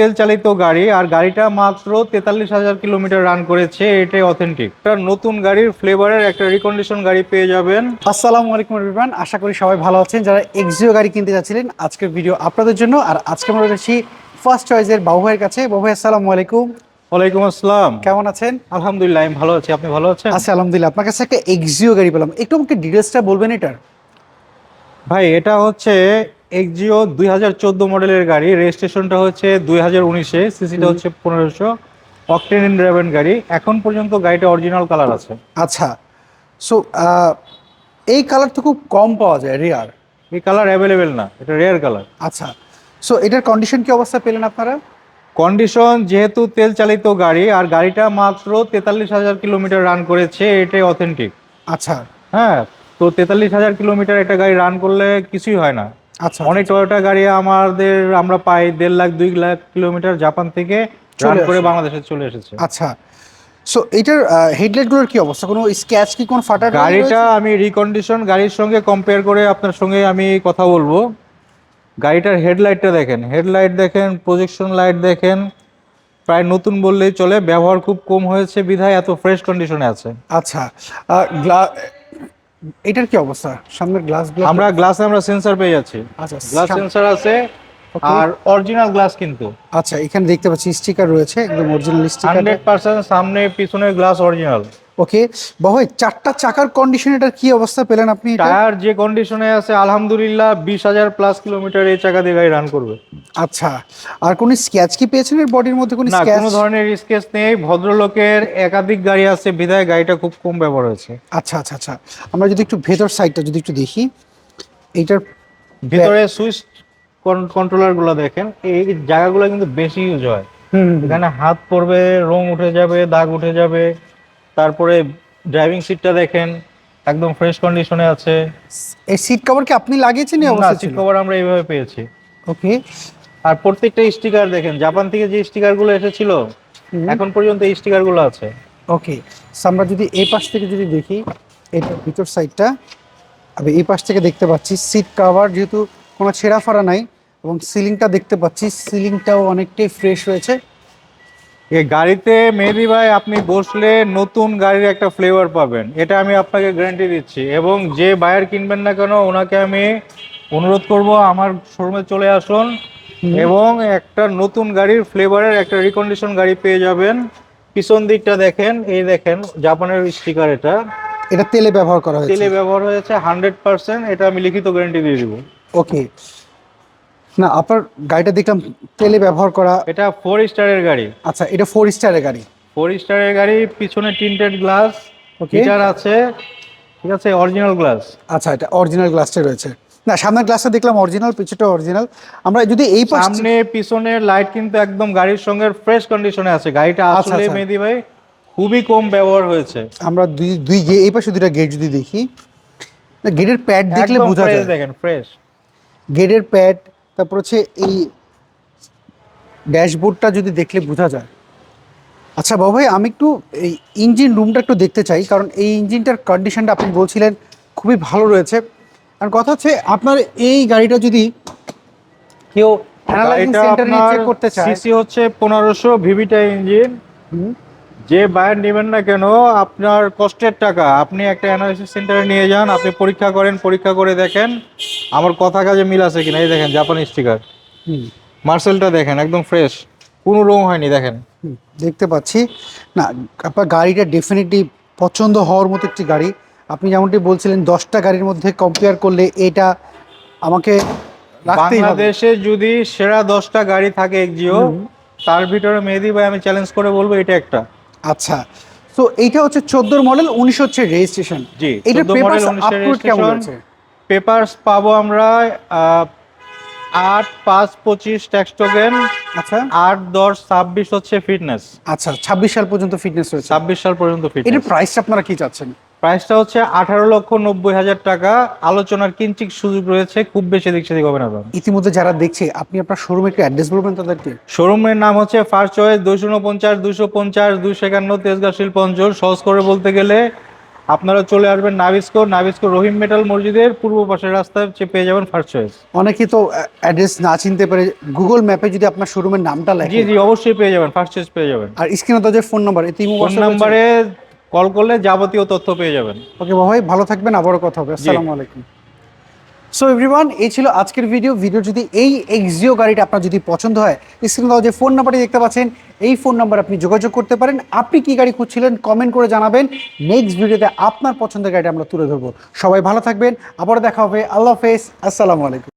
তেল চালিত গাড়ি আর গাড়িটা মাত্র তেতাল্লিশ হাজার কিলোমিটার রান করেছে এটাই অথেন্টিক একটা নতুন গাড়ির ফ্লেভারের একটা রিকন্ডিশন গাড়ি পেয়ে যাবেন। আসসালামু আলাইকুম রিবান আশা করি সবাই ভালো আছেন। যারা এক্সিও গাড়ি কিনতে যাচ্ছিলেন আজকের ভিডিও আপনাদের জন্য আর আজকে আমরা রয়েছি ফার্স্ট চয়েসের বাবু ভাইয়ের কাছে। বাবু ভাই আসসালামু আলাইকুম। ওয়ালাইকুম আসসালাম। কেমন আছেন? আলহামদুলিল্লাহ আমি ভালো আছি। আপনি ভালো আছেন? আচ্ছা আলহামদুলিল্লাহ। আপনার কাছে একটা এক্সিও গাড়ি পেলাম। একটু আমাকে ডিটেলসটা বলবেন এটার? ভাই এটা হচ্ছে এক্সিও দুই হাজার চোদ্দ মডেলের গাড়ি। রেজিস্ট্রেশনটা হচ্ছে দুই হাজার উনিশে সিসিটা হচ্ছে পনেরোশো। অকটেন ইন্ড্রাইভেন গাড়ি। এখন পর্যন্ত গাড়িটা অরিজিনাল কালার আছে। আচ্ছা। সো এই কালার তো খুব কম পাওয়া যায় রেয়ার এই কালার অ্যাভেলেবেল না এটা রেয়ার কালার আচ্ছা। সো এটার কন্ডিশন কি অবস্থা পেলেন আপনারা? কন্ডিশন যেহেতু তেল চালিত গাড়ি আর গাড়িটা মাত্র তেতাল্লিশ হাজার কিলোমিটার রান করেছে এটাই অথেন্টিক আচ্ছা। হ্যাঁ তো তেতাল্লিশ হাজার কিলোমিটার একটা গাড়ি রান করলে কিছুই হয় না। আচ্ছা অনেক টয়োটা গাড়ি আমাদের আমরা পাই দেড় লাখ দুই লাখ কিলোমিটার জাপান থেকে রান চলে করে বাংলাদেশে চলে এসেছে। আচ্ছা সো এটার হেডলাইটগুলোর কি অবস্থা? কোনো স্ক্র্যাচ কি কোনো ফাটা গাড়িটা আমি রিকন্ডিশন গাড়ির সঙ্গে কম্পেয়ার করে আপনার সঙ্গে আমি কথা বলব। গাড়িটার হেডলাইটটা দেখেন হেডলাইট দেখেন প্রজেকশন লাইট দেখেন প্রায় নতুন বললেই চলে ব্যবহার খুব কম হয়েছে বিধায় এত ফ্রেশ কন্ডিশনে আছে। আচ্ছা এটার কি অবস্থা? সামনের গ্লাস আমরা গ্লাসে আমরা সেন্সর পেয়ে যাচ্ছি। আচ্ছা গ্লাস সেন্সর আছে আর অরিজিনাল গ্লাস কিন্তু। আচ্ছা এখানে দেখতে পাচ্ছি স্টিকার রয়েছে একদম অরিজিনাল স্টিকার হান্ড্রেড পার্সেন্ট সামনে পিছনের গ্লাস অরিজিনাল ওকে বাবাই চারটা চাকার কন্ডিশন এটার কি অবস্থা পেলেন আপনি? টায়ার যে কন্ডিশনে আছে আলহামদুলিল্লাহ বিশ হাজার প্লাস কিলোমিটার এই চাকা দিয়ে গাড়ি রান করবে। আচ্ছা আর কোন স্ক্র্যাচ কি পেয়েছেন এর বডির মধ্যে কোন না কোনো ধরনের স্কেচ নেই। ভদ্রলোকের একাধিক গাড়ি আছে বিধায় গাড়িটা খুব কম ব্যবহার হয়েছে। আচ্ছা আচ্ছা আচ্ছা আমরা যদি একটু ভেতর সাইডটা যদি একটু দেখি এইটার ভিতরে সুইচ কন্ট্রোলারগুলো দেখেন এই জায়গাগুলো কিন্তু বেশি ইউজ হয়। এখানে হাত পড়বে রং উঠে যাবে দাগ উঠে যাবে। তারপরে ড্রাইভিং সিটটা দেখেন একদম ফ্রেশ কন্ডিশনে আছে। এই সিট কভার কি আপনি লাগিয়েছেন এই অবস্থা সিট কভার আমরা এইভাবে পেয়েছি। ওকে আর প্রত্যেকটা স্টিকার দেখেন জাপান থেকে যে স্টিকারগুলো এসেছিল এখন পর্যন্ত এই স্টিকারগুলো আছে ওকে আমরা যদি এই পাশ থেকে যদি দেখি এটা ভিতর সাইডটা আমি এই পাশ থেকে দেখতে পাচ্ছি সিট কভার যেহেতু কোনো ছেঁড়া ফাড়া নাই এবং সিলিংটা দেখতে পাচ্ছি সিলিংটাও অনেকটাই ফ্রেশ রয়েছে এই গাড়িতে মেহেদি ভাই আপনি বসলে নতুন গাড়ির একটা ফ্লেভার পাবেন। এটা আমি আপনাকে গ্যারান্টি দিচ্ছি। এবং যে বায়ার কিনবেন না কেন ওনাকে আমি অনুরোধ করব আমার শোরুমে চলে আসুন। এবং একটা নতুন গাড়ির ফ্লেভারের একটা রিকন্ডিশন গাড়ি পেয়ে যাবেন। পিছন দিকটা দেখেন এই দেখেন জাপানের স্টিকার এটা। এটা তেলে ব্যবহার করা হয়েছে। তেলে ব্যবহার হয়েছে হান্ড্রেড পার্সেন্ট এটা আমি লিখিত গ্যারান্টি দিয়ে দিব। ওকে না আপনার গাড়িটা দেখলাম তেলে ব্যবহার করা। এটা ফোর স্টারের গাড়ি। আচ্ছা এটা ফোর স্টারের গাড়ি। ফোর স্টারের গাড়ি পিছনে টিন্টেড গ্লাস. হিটার আছে ঠিক আছে অরিজিনাল গ্লাস আচ্ছা এটা অরিজিনাল গ্লাসটা রয়েছে। না সামনের গ্লাসটা দেখলাম অরিজিনাল পিছুটা অরিজিনাল আমরা যদি এই পাশ সামনে পিছনের লাইট কিন্তু একদম গাড়ির সঙ্গে ফ্রেশ কন্ডিশনে আছে। গাড়িটা আচ্ছা, আসলে আচ্ছা। মেহেদি ভাই খুবই কম ব্যবহার হয়েছে। আমরা দুই দুই এই পাশে দুইটা গেট যদি দেখি। গেটের প্যাড দেখলে বোঝা যায়। দেখেন ফ্রেশ গেটের প্যাড তারপর হচ্ছে এই ড্যাশবোর্ডটা যদি দেখলে বোঝা যায়। আচ্ছা বাবু ভাই আমি একটু এই ইঞ্জিন রুমটা একটু দেখতে চাই কারণ এই ইঞ্জিনটার কন্ডিশনটা আপনি বলছিলেন খুবই ভালো রয়েছে। আর কথা হচ্ছে আপনার এই গাড়িটা যদি কেউ অ্যানালাইজিং সেন্টারে চেক করতে চায় সিসি হচ্ছে পনেরোশো ভিভিটা ইঞ্জিন যে বায়ার নেবেন না কেন আপনার কষ্টের টাকা। আপনি একটা অ্যানালাইসিস সেন্টারে নিয়ে যান আপনি পরীক্ষা করেন পরীক্ষা করে দেখেন আমার কথা কাজে মিল আছে কিনা। এই দেখেন জাপানি স্টিকার মার্সেলটা দেখেন একদম ফ্রেশ কোনো রং হয়নি দেখেন। দেখতে পাচ্ছি। না আপনার গাড়িটা ডেফিনেটলি পছন্দ হওয়ার মতো একটি গাড়ি। আপনি যেমনটি বলছিলেন দশটা গাড়ির মধ্যে কম্পেয়ার করলে এটা আমাকে বাংলাদেশে যদি সেরা দশটা গাড়ি থাকে একজিও তার ভিতরে মেহেদি ভাই আমি চ্যালেঞ্জ করে বলব এটা একটা। আচ্ছা তো এইটা হচ্ছে চোদ্দোর মডেল উনিশ হচ্ছে রেজিস্ট্রেশন জি এটা 14 পেপার আপলোড কেমন। আছে পেপারস পাবো আমরা আহ, আট পাঁচ পঁচিশ ট্যাক্স টোকেন আচ্ছা। আট দশ ছাব্বিশ হচ্ছে ফিটনেস আচ্ছা ছাব্বিশ সাল পর্যন্ত ফিটনেস রয়েছে। ছাব্বিশ সাল পর্যন্ত ফিটনেস এর প্রাইস আপনারা কি চাচ্ছেন? প্রাইসটা হচ্ছে আঠারো লক্ষ নব্বই হাজার টাকা। আলোচনার কিঞ্চিক সুযোগ রয়েছে খুব বেশি দিক সেদিক হবে না ইতিমধ্যে যারা দেখছে আপনি আপনার শোরুমে একটু অ্যাড্রেস বলবেন তাদেরকে। শোরুমের নাম হচ্ছে ফার্স্ট চয়েস দুইশো উনপঞ্চাশ দুইশো পঞ্চাশ দুইশো একান্ন তেজগাঁ শিল্প অঞ্চল। সহজ করে বলতে গেলে আপনারা চলে আসবেন নাবিস্কো নাবিস্কো রহিম মেটাল মসজিদের পূর্ব পাশের রাস্তায় পেয়ে যাবেন ফার্স্ট চয়েস অনেকে তো অ্যাড্রেস না চিনতে পারে গুগল ম্যাপে যদি আপনার শোরুমের নামটা জি লেখে জি অবশ্যই পেয়ে যাবেন ফার্স্ট চয়েস পেয়ে যাবেন। আর স্ক্রিনে তো যে ফোন নাম্বার এই ফোন নাম্বারে কল করলে যাবতীয় তথ্য পেয়ে যাবেন। ওকে ভাই ভালো থাকবেন আবারও কথা হবে। আসসালামু আলাইকুম। সো এভরিওয়ান এই ছিল আজকের ভিডিও ভিডিও যদি এই এক্সিও গাড়িটা আপনার যদি পছন্দ হয় স্ক্রিনে যে ফোন নাম্বারটি দেখতে পাচ্ছেন এই ফোন নাম্বার আপনি যোগাযোগ করতে পারেন। আপনি কি গাড়ি খুঁজছিলেন কমেন্ট করে জানাবেন। নেক্সট ভিডিওতে আপনার পছন্দের গাড়িটা আমরা তুলে ধরবো। সবাই ভালো থাকবেন। আবারও দেখা হবে। আল্লাহ হাফেজ। আসসালামু আলাইকুম।